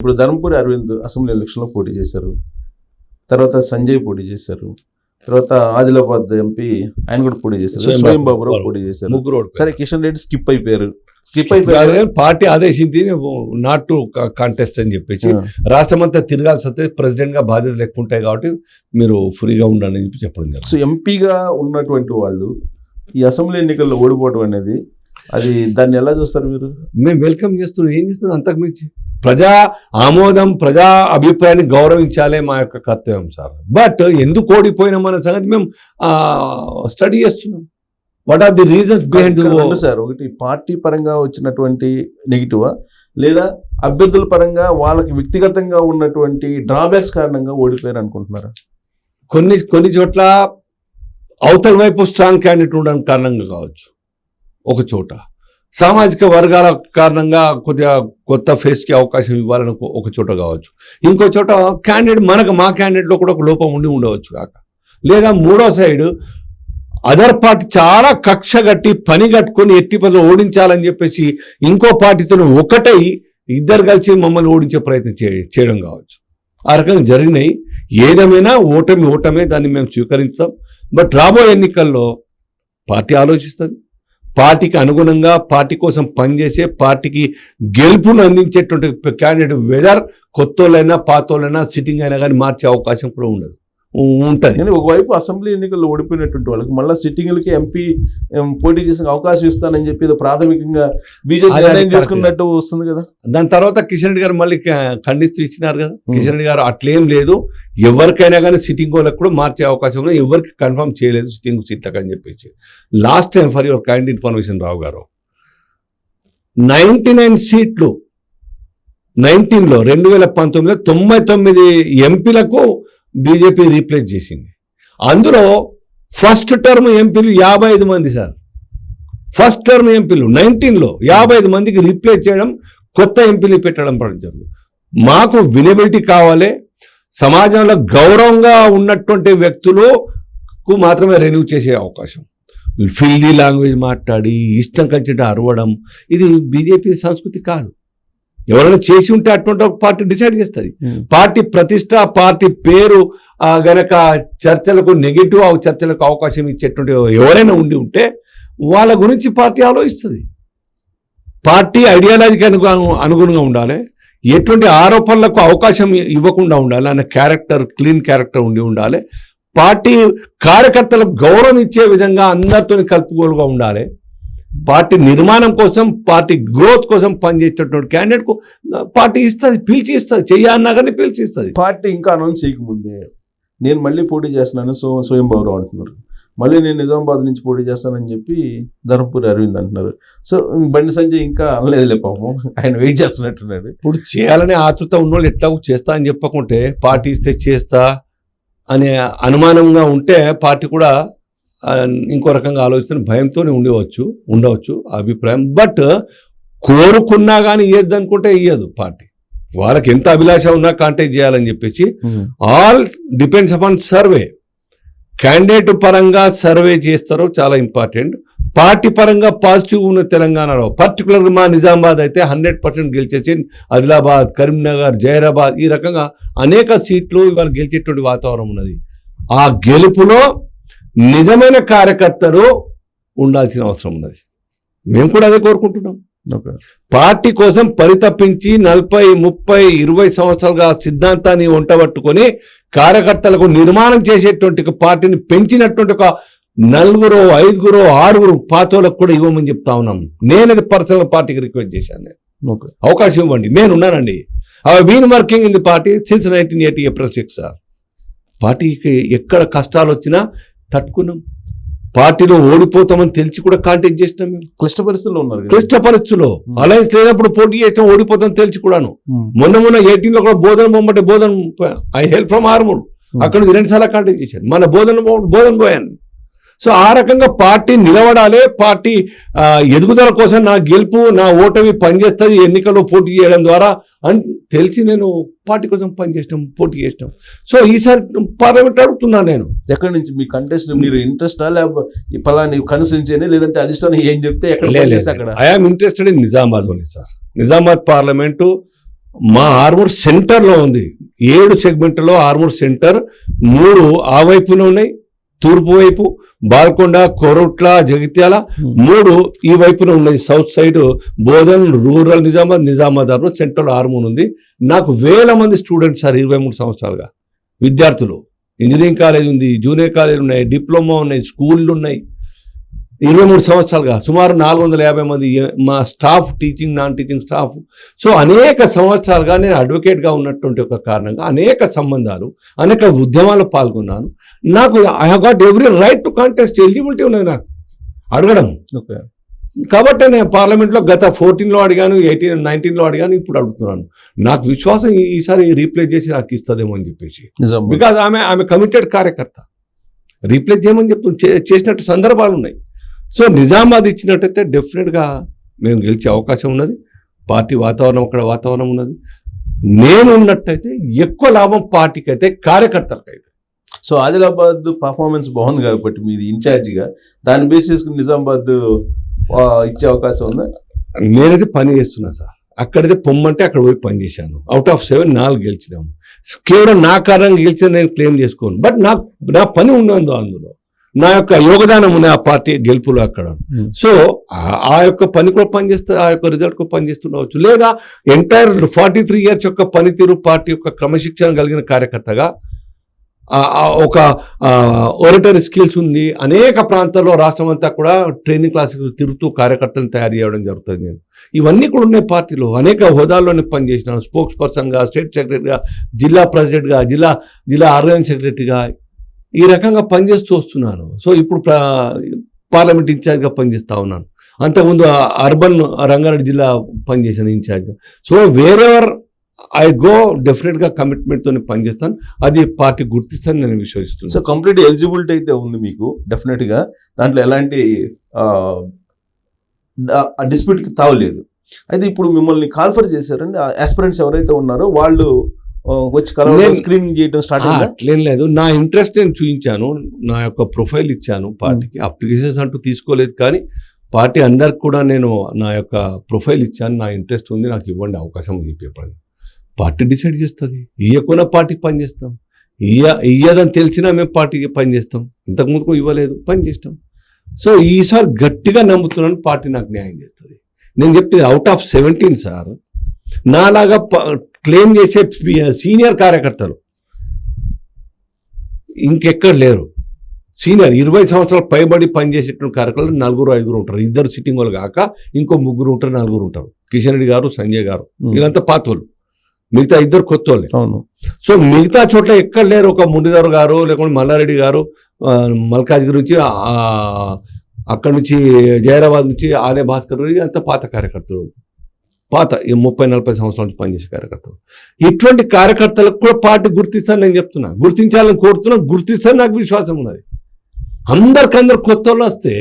ఇప్పుడు ధర్మపురి అరవింద్ అసెంబ్లీ ఎలక్షన్లో పోటీ చేశారు. తర్వాత సంజయ్ పోటీ చేశారు. తర్వాత ఆదిలాబాద్ ఎంపీ ఆయన కూడా పోటీ చేశారు. స్వయం బాబురావు బాబు. పోటీ చేశారు. సరే కిషన్ రెడ్డి స్కిప్ అయిపోయారు. స్కిప్ అయిపోయారు. పార్టీ ఆదేశించి నాట్ టు కాంటెస్ట్ అని చెప్పేసి రాష్ట్రం అంతా తిరగాల్సి వస్తే ప్రెసిడెంట్గా బాధ్యతలు ఎక్కువ ఉంటాయి కాబట్టి మీరు ఫ్రీగా ఉండండి అని చెప్పి చెప్పడం జరిగింది. సో ఎంపీగా ఉన్నటువంటి వాళ్ళు ఈ అసెంబ్లీ ఎన్నికల్లో ఓడిపోవడం అనేది అది దాన్ని ఎలా చూస్తారు మీరు? మేము వెల్కమ్ చేస్తున్నాం. ఏం చేస్తున్నాం అంతకు మించి ప్రజా ఆమోదం ప్రజా అభిప్రాయాన్ని గౌరవించాలే మా యొక్క కర్తవ్యం సార్. బట్ ఎందుకు ఓడిపోయినాం అనే సంగతి మేము స్టడీ చేస్తున్నాం. What are the reasons behind sir ఒకటి పార్టీ పరంగా వచ్చినటువంటి నెగిటివా లేదా అభ్యర్థుల పరంగా వాళ్ళకి వ్యక్తిగతంగా ఉన్నటువంటి డ్రాబ్యాక్స్ కారణంగా ఓడిపోయారు అనుకుంటున్నారా? కొన్ని కొన్ని చోట్ల అవతల వైపు స్ట్రాంగ్ క్యాండిడేట్ ఉండడం కారణంగా కావచ్చు. ఒక చోట. సామాజిక వర్గాల కారణంగా కొద్దిగా కొత్త ఫేస్కి అవకాశం ఇవ్వాలని ఒక- చోట కావచ్చు. ఇంకో చోట క్యాండిడేట్ మనకు మా క్యాండిడేట్లో కూడా ఒక లోపం ఉండి ఉండవచ్చు కాక. లేదా మూడో సైడ్ అదర్ పార్టీ చాలా కక్ష కట్టి పని కట్టుకొని ఎట్టి పనులు ఓడించాలని చెప్పేసి ఇంకో పార్టీతో ఒకటై ఇద్దరు కలిసి మమ్మల్ని ఓడించే ప్రయత్నం చే- చేయడం కావచ్చు. ఆ రకంగా జరిగినాయి. ఏదేమైనా ఓటమి ఓటమే దాన్ని మేము స్వీకరిస్తాం బట్ రాబోయే ఎన్నికల్లో పార్టీ ఆలోచిస్తుంది. పార్టీకి అనుగుణంగా పార్టీ కోసం పనిచేసే పార్టీకి గెలుపును అందించేటువంటి క్యాండిడేట్ వెదర్ కొత్తోళ్ళైనా పాతోళ్ళైనా సిట్టింగ్ అయినా కానీ మార్చే అవకాశం కూడా ఉండదు. ఉంటుంది. కానీ ఒకవైపు అసెంబ్లీ ఎన్నికల్లో ఓడిపోయినటువంటి వాళ్ళకి మళ్ళీ సిట్టింగ్లకి ఎంపీ పోటీ చేసే అవకాశం ఇస్తానని చెప్పి ప్రాథమికంగా బీజేపీ నిర్ణయం. తీసుకున్నట్టు వస్తుంది కదా. దాని తర్వాత కిషన్ రెడ్డి గారు మళ్ళీ ఖండిస్తూ ఇచ్చినారు కదా. కిషన్ రెడ్డి గారు అట్లేం లేదు. ఎవరికైనా కానీ సిట్టింగ్ వాళ్ళకి కూడా మార్చే అవకాశం ఉంది. ఎవరికి కన్ఫర్మ్ చేయలేదు సిట్టింగ్ సీట్లకు అని చెప్పేసి. Last time for your kind information Rao గారు. నైంటీ నైన్ సీట్లు నైన్టీన్లో రెండు వేల పంతొమ్మిదిలో తొంభై తొమ్మిది ఎంపీలకు బీజేపీ రీప్లేస్ చేసింది. అందులో ఫస్ట్ టర్మ్ ఎంపీలు యాభై ఐదు మంది సార్. ఫస్ట్ టర్మ్ ఎంపీలు నైన్టీన్లో యాభై ఐదు మందికి రీప్లేస్ చేయడం కొత్త ఎంపీలు పెట్టడం జరుగుతుంది మాకు వినబిలిటీ కావాలి. సమాజంలో గౌరవంగా ఉన్నటువంటి వ్యక్తులకు మాత్రమే రెన్యూ చేసే అవకాశం. ఫిల్దీ లాంగ్వేజ్ మాట్లాడి ఇష్టం కలిసి అరవడం ఇది బీజేపీ సంస్కృతి కాదు. ఎవరైనా చేసి ఉంటే అటువంటి ఒక పార్టీ డిసైడ్ చేస్తుంది. పార్టీ ప్రతిష్ట పార్టీ పేరు గనక చర్చలకు నెగిటివ్ చర్చలకు అవకాశం ఇచ్చేటువంటి ఎవరైనా ఉండి ఉంటే వాళ్ళ గురించి పార్టీ ఆలోచిస్తుంది. పార్టీ ఐడియాలజీకి అనుగు అనుగుణంగా ఉండాలి. ఎటువంటి ఆరోపణలకు అవకాశం ఇవ్వకుండా ఉండాలి. అనే క్యారెక్టర్ క్లీన్ క్యారెక్టర్ ఉండి ఉండాలి. పార్టీ కార్యకర్తలకు గౌరవం ఇచ్చే విధంగా అందరితో కలుపుకోలుగా ఉండాలి. పార్టీ నిర్మాణం కోసం పార్టీ గ్రోత్ కోసం పనిచేసేటటువంటి క్యాండిడేట్కు పార్టీ ఇస్తుంది పిలిచి ఇస్తుంది చెయ్యన్నా కానీ పిలిచి ఇస్తుంది. పార్టీ ఇంకా అనౌన్స్ చేయకముందే నేను మళ్ళీ పోటీ చేస్తున్నాను సో స్వయం బాబురావు అంటున్నారు. మళ్ళీ నేను నిజామాబాద్ నుంచి పోటీ చేస్తానని చెప్పి ధర్మపురి అరవింద్ అంటున్నారు. సో బండి సంజయ్ ఇంకా అనలేదులే పాపం. ఆయన వెయిట్ చేస్తున్నట్టున్నాడు. ఇప్పుడు చేయాలనే ఆతృత ఉన్నోళ్ళు ఎట్లా చేస్తా అని చెప్పకుంటే పార్టీ ఇస్తే చేస్తా అనే అనుమానంగా ఉంటే పార్టీ కూడా ఇంకో రకంగా ఆలోచిస్తున్న భయంతోనే ఉండవచ్చు ఉండవచ్చు అభిప్రాయం. బట్ కోరుకున్నా కానీ ఇయ్యద్దు అనుకుంటే ఇయ్యదు పార్టీ. వాళ్ళకి ఎంత అభిలాష ఉన్నా కాంటాక్ట్ చేయాలని చెప్పేసి all depends upon survey. Candidate పరంగా సర్వే చేస్తారో చాలా ఇంపార్టెంట్. పార్టీ పరంగా పాజిటివ్ ఉన్న తెలంగాణలో పర్టికులర్గా మా నిజామాబాద్ అయితే హండ్రెడ్ పర్సెంట్ గెలిచేసి ఆదిలాబాద్ కరీంనగర్ జైరాబాద్ ఈ రకంగా అనేక సీట్లు ఇవాళ గెలిచేటువంటి వాతావరణం ఉన్నది. ఆ గెలుపులో నిజమైన కార్యకర్తలు ఉండాల్సిన అవసరం ఉన్నది. మేము కూడా అదే కోరుకుంటున్నాం. పార్టీ కోసం పరితపించి నలభై ముప్పై ఇరవై సంవత్సరాలుగా సిద్ధాంతాన్ని వంటబట్టుకొని కార్యకర్తలకు నిర్మాణం చేసేటువంటి పార్టీని పెంచినటువంటి ఒక నలుగురు ఐదుగురు ఆరుగురు పాతోలకు కూడా ఇవ్వమని చెప్తా ఉన్నాం. నేను అది పర్సనల్ పార్టీకి రిక్వెస్ట్ చేశాను నేను. అవకాశం ఇవ్వండి. నేను ఉన్నానండి. I been working in the party since nineteen eighty April six sir పార్టీకి ఎక్కడ కష్టాలు వచ్చినా తట్టుకున్నాం. పార్టీలో ఓడిపోతామని తెలిసి కూడా కాంటాక్ట్ చేసినాం మేము. క్లిష్ట పరిస్థితుల్లో ఉన్నారు. క్లిష్ట పరిస్థితుల్లో. అలయన్స్ లేనప్పుడు పోటీ చేసినా ఓడిపోతాం తెలిసి కూడాను. మొన్న మొన్న ఎయిటీన్లో కూడా బోధన బొమ్మటే బోధన ఐ హెల్ప్ ఫ్రమ్ ఆర్మూర్ అక్కడ నుంచి రెండు సార్లు కాంటాక్ట్ చేశాను మన బోధన బోధన పోయాను సో ఆ రకంగా పార్టీ నిలబడాలి పార్టీ ఎదుగుదల కోసం నా గెలుపు నా ఓటమి పనిచేస్తుంది ఎన్నికల్లో పోటీ చేయడం ద్వారా అని తెలిసి నేను పార్టీ కోసం పనిచేసినాం పోటీ చేసినాం. సో ఈసారి పార్లమెంట్ అడుగుతున్నాను నేను. ఎక్కడి నుంచి? మీ కంటెస్ట్ మీరు ఇంట్రెస్ట్? లేకపోతే పలాని కన్సెన్సీ లేదంటే అధిష్టానం ఏం చెప్తే ఎక్కడ I am interested in Nizamabad only sir Nizamabad parliament మా ఆర్మూర్ సెంటర్లో ఉంది. ఏడు సెగ్మెంట్లో ఆర్మూర్ సెంటర్ మూడు ఆ వైపున ఉన్నాయి తూర్పు వైపు బాల్కొండ కొరట్ల జగిత్యాల మూడు ఈ వైపున ఉన్నాయి. South side Bodhan rural Nizamabad నిజామాబాద్లో సెంట్రల్ ఆర్మూర్ ఉంది. నాకు వేల మంది స్టూడెంట్స్ సార్ ఇరవై మూడు సంవత్సరాలుగా. విద్యార్థులు. ఇంజనీరింగ్ కాలేజ్ ఉంది జూనియర్ కాలేజ్ ఉన్నాయి డిప్లొమా ఉన్నాయి స్కూళ్ళు ఉన్నాయి. ఇరవై మూడు సంవత్సరాలుగా సుమారు నాలుగు వందల యాభై మంది మా staff teaching non teaching staff. So అనేక సంవత్సరాలుగా నేను అడ్వకేట్గా ఉన్నటువంటి ఒక కారణంగా అనేక సంబంధాలు అనేక ఉద్యమాల్లో పాల్గొన్నాను. నాకు I have got every right to contest eligibility ఉన్నది నాకు. అడగడం ఓకే. కాబట్టి నేను పార్లమెంట్లో గత ఫోర్టీన్లో అడిగాను ఎయిటీన్ నైన్టీన్లో అడిగాను ఇప్పుడు అడుగుతున్నాను. నాకు విశ్వాసం ఈసారి రీప్లేస్ చేసి నాకు ఇస్తుందేమో అని చెప్పేసి. బికాజ్ ఆమె ఆమె కమిటెడ్ కార్యకర్త. రీప్లేస్ చేయమని చెప్తు చే- చేసినట్టు సందర్భాలు ఉన్నాయి. సో నిజామాబాద్ ఇచ్చినట్టయితే డెఫినెట్గా మేము గెలిచే అవకాశం ఉన్నది. పార్టీ వాతావరణం అక్కడ వాతావరణం ఉన్నది. నేను ఉన్నట్టయితే ఎక్కువ లాభం పార్టీకి అయితే కార్యకర్తలకు అయితే సో ఆదిలాబాద్ పర్ఫార్మెన్స్ బాగుంది కాబట్టి మీది ఇన్ఛార్జిగా దాన్ని బేస్ చేసుకుని నిజామాబాద్ ఇచ్చే అవకాశం ఉందా? నేనైతే పని చేస్తున్నా సార్. అక్కడైతే పొమ్మంటే అక్కడ పోయి పని చేశాను. అవుట్ ఆఫ్ సెవెన్ నాలుగు గెలిచినాము. కేవలం నా కారణంగా గెలిచిన నేను క్లెయిమ్ చేసుకోను. బట్ నాకు నా పని ఉన్నందు అందులో. నా యొక్క యోగదానం ఉంది ఆ పార్టీ గెలుపులో అక్కడ. సో ఆ- యొక్క పని కూడా పనిచేస్తే ఆ యొక్క రిజల్ట్ కూడా పనిచేస్తుండవచ్చు. లేదా ఎంటైర్ ఫార్టీ త్రీ ఇయర్స్ యొక్క పనితీరు పార్టీ యొక్క క్రమశిక్షణ కలిగిన కార్యకర్తగా ఒక ఒరిటరీ స్కిల్స్ ఉంది. అనేక ప్రాంతాల్లో రాష్ట్రం అంతా కూడా ట్రైనింగ్ క్లాసులు తిరుగుతూ కార్యకర్తలను తయారు చేయడం జరుగుతుంది. నేను ఇవన్నీ కూడా ఉన్నాయి పార్టీలో. అనేక హోదాల్లోనే పనిచేసినాను స్పోక్స్ పర్సన్గా స్టేట్ సెక్రటరీగా జిల్లా ప్రెసిడెంట్గా జిల్లా జిల్లా ఆర్గనైజ్ సెక్రటరీగా ఈ రకంగా పనిచేస్తూ వస్తున్నాను. సో ఇప్పుడు పార్లమెంట్ ఇన్ఛార్జ్గా పనిచేస్తూ ఉన్నాను. అంతకుముందు అర్బన్ రంగారెడ్డి జిల్లా పనిచేశాను ఇన్ఛార్జ్గా. సో వేరెవర్ ఐ గో డెఫినెట్గా కమిట్మెంట్తో పనిచేస్తాను. అది పార్టీ గుర్తిస్తాను నేను సో కంప్లీట్ ఎలిజిబిలిటీ అయితే ఉంది మీకు డెఫినెట్గా దాంట్లో ఎలాంటి డిస్ప్యూట్కి తావలేదు. అయితే ఇప్పుడు మిమ్మల్ని కాల్ఫర్ చేశారండి. ఆస్పిరెంట్స్ ఎవరైతే ఉన్నారో వాళ్ళు వచ్చి కలవడం నేను- స్క్రీనింగ్ చేయడం స్టార్ట్ అట్లేం లేదు నా ఇంట్రెస్ట్ నేను చూపించాను నా యొక్క ప్రొఫైల్ ఇచ్చాను పార్టీకి. అప్లికేషన్స్ అంటూ తీసుకోలేదు కానీ పార్టీ అందరికి కూడా నేను నా యొక్క ప్రొఫైల్ ఇచ్చాను. నా ఇంట్రెస్ట్ ఉంది. నాకు ఇవ్వండి అవకాశం అని చెప్పి పార్టీ డిసైడ్ చేస్తుంది. ఇయ్యకుండా పార్టీకి పని చేస్తాం. ఇయ్య ఇయ్యదని తెలిసినా మేము పార్టీకి పని చేస్తాం. ఇంతకుముందుకు ఇవ్వలేదు పని చేస్తాం. సో ఈసారి గట్టిగా నమ్ముతున్నాను పార్టీ నాకు న్యాయం చేస్తుంది. నేను చెప్తే అవుట్ ఆఫ్ సెవెంటీన్ సార్ నాలాగా క్లెయిమ్ చేసే సీనియర్ కార్యకర్తలు. ఇంకెక్కడ లేరు. సీనియర్ ఇరవై సంవత్సరాలు పైబడి పనిచేసేటువంటి కార్యకర్తలు నలుగురు ఐదుగురు ఉంటారు. ఇద్దరు సిట్టింగ్ వాళ్ళు కాక ఇంకో ముగ్గురు ఉంటారు నలుగురు ఉంటారు. కిషన్ రెడ్డి గారు సంజయ్ గారు. వీళ్ళంతా పాతోళ్ళు. మిగతా ఇద్దరు కొత్త వాళ్ళే అవును. సో మిగతా చోట్ల ఎక్కడ లేరు. ఒక మురళీధర్ గారు లేకుంటే మల్లారెడ్డి గారు మల్కాజ్గిరి నుంచి అక్కడ నుంచి జైరాబాద్ నుంచి ఆలయ భాస్కర్ అంత పాత కార్యకర్తలు. పాత ఈ ముప్పై నలభై సంవత్సరాల నుంచి పనిచేసే కార్యకర్తలు. ఇటువంటి కార్యకర్తలకు కూడా పార్టీ గుర్తిస్తాను నేను చెప్తున్నా. గుర్తించాలని కోరుతున్నా గుర్తిస్తాను నాకు విశ్వాసం ఉన్నది. అందరికందరు కొత్త వాళ్ళు వస్తే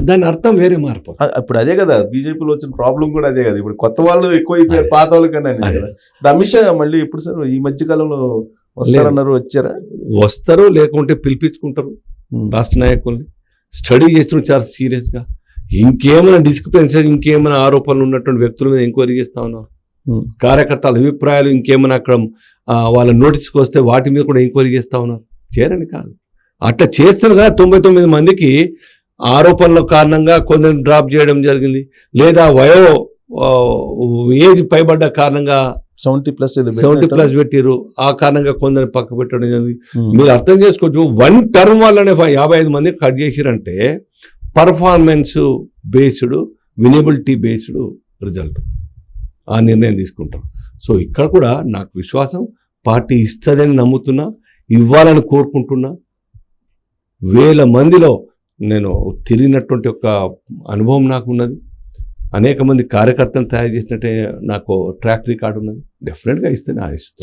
దాని అర్థం వేరే మారిపోతుంది. ఆ, ఇప్పుడు అదే కదా బీజేపీలో వచ్చిన ప్రాబ్లం కూడా అదే కదా. ఇప్పుడు కొత్త వాళ్ళు ఎక్కువ అయిపోయారు. పాత వాళ్ళ కన్నా అమిత్ షా మళ్ళీ ఇప్పుడు సార్ ఈ మధ్య కాలంలో వస్తారన్నారు వచ్చారా? వస్తారు లేకుంటే పిలిపించుకుంటారు రాష్ట్ర నాయకుల్ని. స్టడీ చేస్తున్నారు చాలా సీరియస్గా. ఇంకేమైనా డిస్క్రిపెన్సీ ఇంకేమైనా ఆరోపణలు ఉన్నటువంటి వ్యక్తుల మీద ఎంక్వైరీ చేస్తా ఉన్నారు. కార్యకర్తల అభిప్రాయాలు ఇంకేమైనా అక్కడ వాళ్ళ నోటీస్కి వస్తే వాటి మీద కూడా ఎంక్వైరీ చేస్తా ఉన్నారు. చేయరని కాదు. అట్లా చేస్తారు కదా తొంభై తొమ్మిది మందికి ఆరోపణల కారణంగా కొందరిని డ్రాప్ చేయడం జరిగింది. లేదా వయో ఏజ్ పైబడ్డ కారణంగా సెవెంటీ ప్లస్ సెవెంటీ ప్లస్ పెట్టిరు ఆ కారణంగా కొందరిని పక్క పెట్టడం జరిగింది. మీరు అర్థం చేసుకోవచ్చు. వన్ టర్మ్ వల్లనే ఫ- యాభై ఐదు మంది cut చేసిరంటే performance based winnability based result. ఆ నిర్ణయం తీసుకుంటారు సో ఇక్కడ కూడా నాకు విశ్వాసం పార్టీ ఇస్తుందని నమ్ముతున్నా ఇవ్వాలని కోరుకుంటున్నా. వేల మందిలో నేను తిరిగినటువంటి ఒక అనుభవం నాకు ఉన్నది. అనేక మంది కార్యకర్తలు తయారు చేసినట్టే నాకు ట్రాక్ రికార్డు ఉన్నది. డెఫినెట్గా ఇస్తేనే ఆశిస్తాను